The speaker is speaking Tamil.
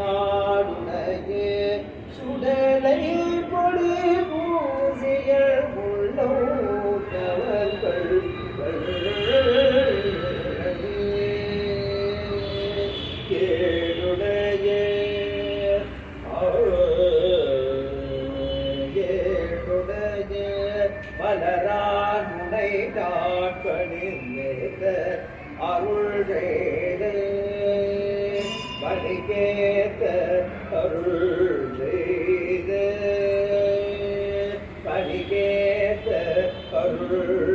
காடுடைய சுடலை பொடி பூசிகள் உள்ளம் ஏழுடைய. ஏழுடைய. மலரானுனை நாட்பணிந்த அருள் செய்து அருள் செய்து பணிகேத்த அருள்